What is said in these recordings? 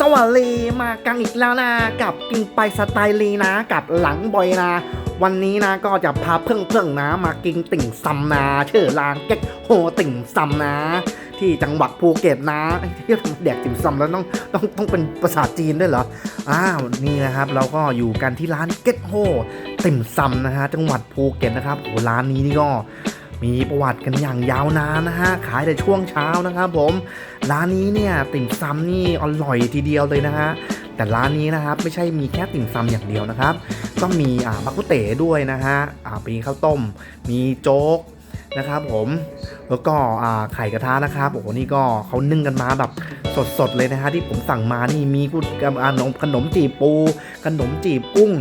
สวัสดีมากันอีกแล้วนะกับกินไปสไตล์ลีนะ กับหลังบอยนะ วันนี้นะก็จะพาเพื่อนๆนะ มากินติ่งซำนะชื่อร้านเก๊กโฮติ่งซำนะ ที่จังหวัดภูเก็ตนะที่แดกติ่งซำแล้วต้องต้องต้องเป็นภาษาจีนด้วยเหรออ้าวนี่นะครับ เราก็อยู่กันที่ร้านเก๊กโฮติ่มซำนะฮะจังหวัดภูเก็ตนะครับโอ้ร้านนี้นี่ก็ มีประวัติกันอย่างยาวนานนะฮะ ขายแต่ช่วงเช้านะครับผม ร้านนี้เนี่ยติ่มซำนี่อร่อยทีเดียวเลยนะฮะ แต่ร้านนี้นะครับไม่ใช่มีแค่ติ่มซำอย่างเดียวนะครับ ก็มีอ่าบักกุเต๋ด้วยนะฮะ อ่ามีข้าวต้ม มีโจ๊กนะครับผม แล้วก็อ่าไข่กระทะนะครับโอ้โหนี่ก็เขานึ่งกันมาแบบสดๆเลยนะฮะที่ผมสั่งมานี่มีกุขนมขนมจีบปู ขนมจีบกุ้ง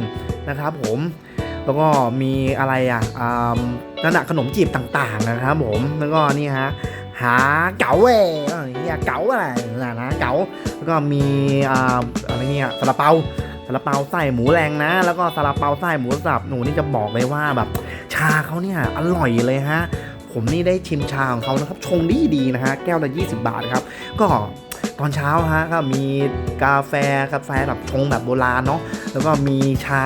นะครับผม แล้วก็มีอะไรอะอ่านั่นนะขนมจีบต่างๆนะครับผมแล้วก็นี่ฮะหาเก๋าเว้ยเฮียเก๋าอะไรนะนะเก๋าแล้วก็มีอ่าอะไรเนี่ยซาลาเปาซาลาเปาไส้หมูแรงนะ แล้วก็ซาลาเปาไส้หมูสับหนูนี่จะบอกเลยว่าแบบ ชาเขาเนี่ยอร่อยเลยฮะ ผมนี่ได้ชิมชาของเขานะครับชงดีดีๆนะฮะแก้วละ 20 บาทครับ ก็ ตอนเช้าฮะก็มีกาแฟกาแฟแบบชงแบบโบราณเนาะแล้วก็มีชา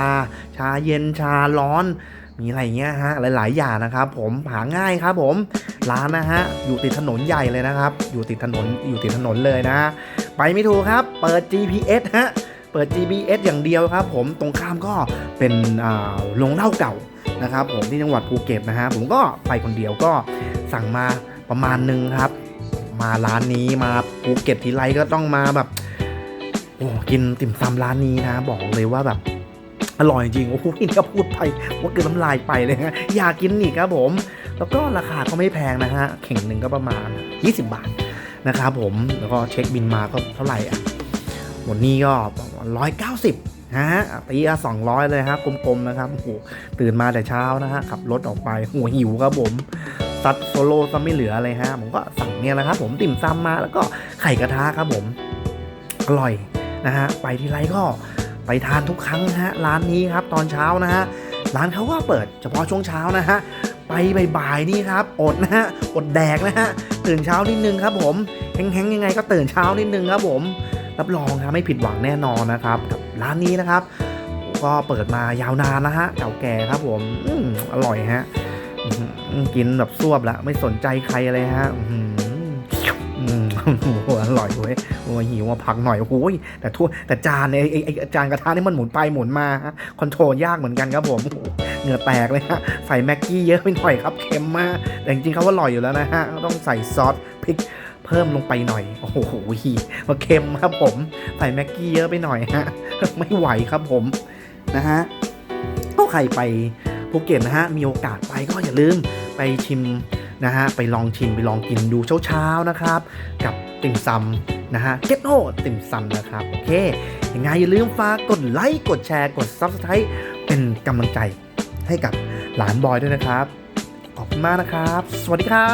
ชาเย็นชาร้อน มีอะไรเงี้ยฮะหลาย ๆ อย่างนะครับ ผมหาง่ายครับผมร้านนะฮะอยู่ติดถนนใหญ่เลยนะครับ อยู่ติดถนนอยู่ติดถนนเลยนะ ไปไม่ถูกครับ เปิด GPS ฮะเปิด GPS อย่างเดียวครับ ผมตรงข้ามก็เป็นโรงเหล้าเก่านะครับ ผมที่จังหวัดภูเก็ตนะฮะผมก็ไปคนเดียวก็สั่งมาประมาณหนึงครับ มาร้านนี้มาภูเก็ตทีไรก็ต้องมาแบบโอ้กินติ่มซำร้านนี้นะ บอกเลยว่าแบบอร่อยจริงโอ้โหนี่ก็พูดไปว่าเกินน้ำลายไปเลยฮะอยากกินอีกครับผม แล้วก็ราคาก็ไม่แพงนะฮะเข่งหนึ่งก็ประมาณ 20 บาทนะครับผมแล้วก็เช็คบินมาก็เท่าไหร่อะหมดนี้ก็ร้อยเก้าสิบฮะตีละสองร้อยเลยฮะกลมๆนะครับโอ้โหตื่นมาแต่เช้านะฮะขับรถออกไปหัวหิวครับผม ซัดโซโล่ซะไม่เหลือเลยฮะ ผมก็สั่งเนี่ยนะครับผมติ่มซำมาแล้วก็ไข่กระทะครับผม อร่อยนะฮะ ไปที่ไรก็ไปทานทุกครั้งฮะ ร้านนี้ครับ ตอนเช้านะฮะ ร้านเขาก็เปิดเฉพาะช่วงเช้านะฮะ ไปบ่ายๆนี่ครับ อดนะฮะ อดแดกนะฮะ ตื่นเช้านิดนึงครับผม แห้งๆยังไงก็ตื่นเช้านิดนึงครับผม รับรองครับไม่ผิดหวังแน่นอนนะครับกับร้านนี้นะครับ ก็เปิดมายาวนานนะฮะ เก่าแก่ครับผมออร่อยฮะ กินแบบซวบละไม่สนใจใครเลยฮะอื้อหืออืมโอ้อร่อยเว้ยโอ้หิวมาพักหน่อยโอ้โหแต่ทั่วแต่จานเนี่ยไอ้ไอ้จานกระทะนี่มันหมุนไปหมุนมาฮะคอนโทรลยากเหมือนกันครับผมโอ้เหงื่อแตกเลยฮะใส่แม็กกี้เยอะไปหน่อยครับเค็มมากแต่จริงๆเขาว่าอร่อยอยู่แล้วนะฮะต้องใส่ซอสพริกเพิ่มลงไปหน่อย โอ้โหมาเค็มครับผม ใส่แม็กกี้เยอะไปหน่อยฮะไม่ไหวครับผมนะฮะก็ใครไป ภูเก็ตนะฮะมีโอกาสไปก็อย่าลืมไปชิมนะฮะไปลองชิมไปลองกินดูเช้าๆนะครับ กับติ่มซำนะฮะเก็ตโนติ่มซำนะครับโอเคยังไงอย่าลืมฝากกดไลค์กดแชร์กด Subscribe เป็นกำลังใจให้กับหลานบอยด้วยนะครับ ขอบคุณมากนะครับ สวัสดีครั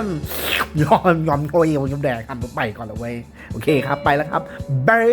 บยอมยอมโทยยอมแดกครับผมไปก่อนเลยเว้ยโอเคครับไปแล้วครับบาย